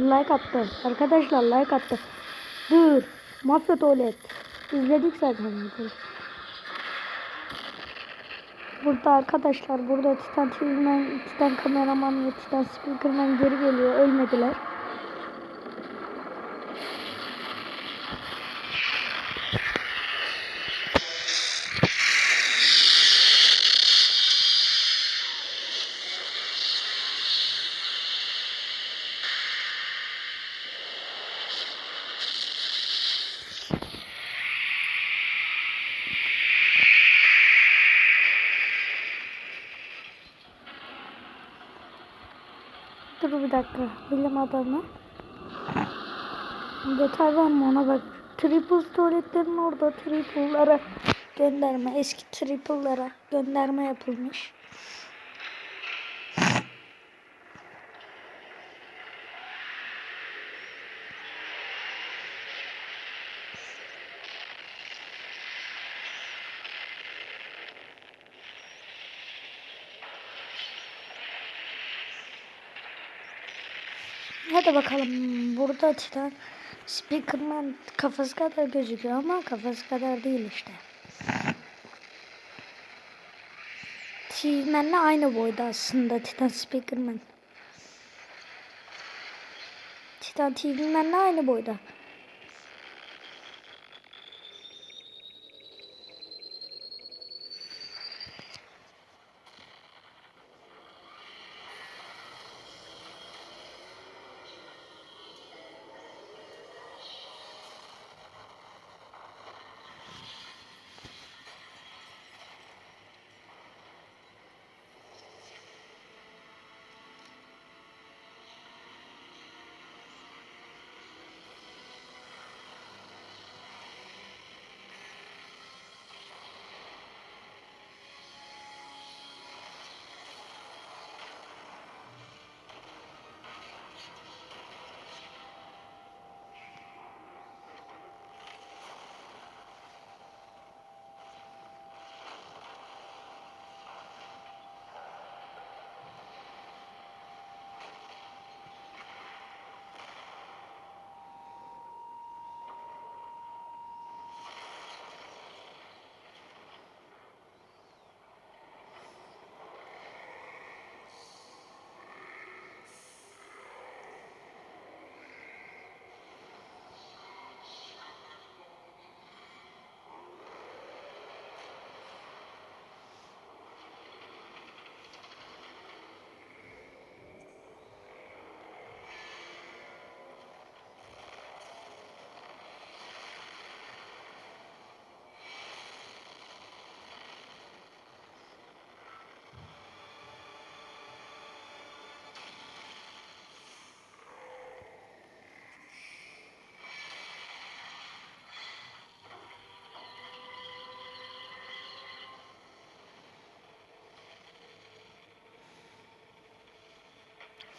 like attı. Arkadaşlar like attı. Dur. Mafya tuvalet. İzledik zaten. Burada arkadaşlar burada Titan TV'men, Titan kameraman ve Titan speakerman geri geliyor. Ölmediler. Dur bir dakika. Bilim adamı. Detay var mı ona bak. Triple tuvaletlerin orada triple'lara gönderme. Eski triple'lara gönderme yapılmış. Hadi bakalım. Burada Titan Speakerman kafası kadar gözüküyor ama kafası kadar değil işte. T-Man'le aynı boyda aslında Titan Speakerman. Titan TV-Man'le aynı boyda.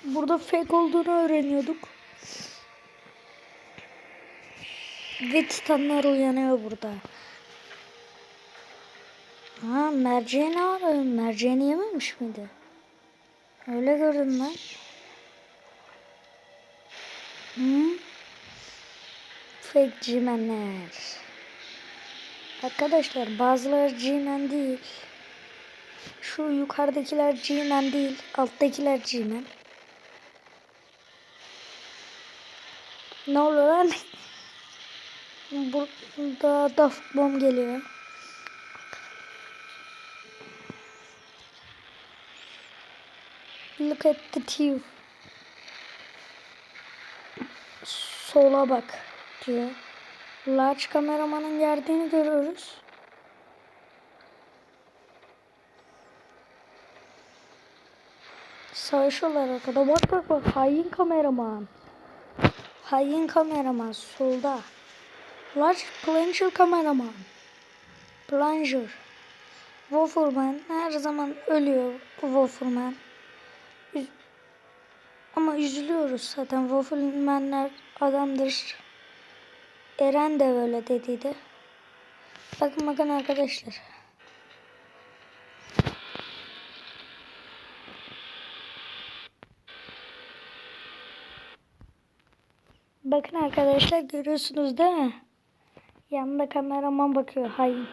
Burada fake olduğunu öğreniyorduk. Ve titanlar uyanıyor burada. Ha merceğini arıyor. Merceğini yememiş miydi? Öyle gördüm ben. Hı? Fake G-Men'ler. Arkadaşlar bazıları G-Men değil. Şu yukarıdakiler G-Men değil. Alttakiler G-Men. Ne oluyor lan? Burada Daft Bomb geliyor. Look at the teeth. Sola bak diyor. Large kameramanın geldiğini görüyoruz. Savaşıyorlar arkada. Bak bak bak. Hain kameraman. Hain kameraman solda. Large plunger kameraman. Plunger. Wolferman her zaman ölüyor Wolferman. Üz- Ama üzülüyoruz zaten Wolferman'ler adamdır. Eren de böyle dediydi. Bakın bakın arkadaşlar. Bakın arkadaşlar görüyorsunuz değil mi? Yanında kameraman bakıyor. Hayır.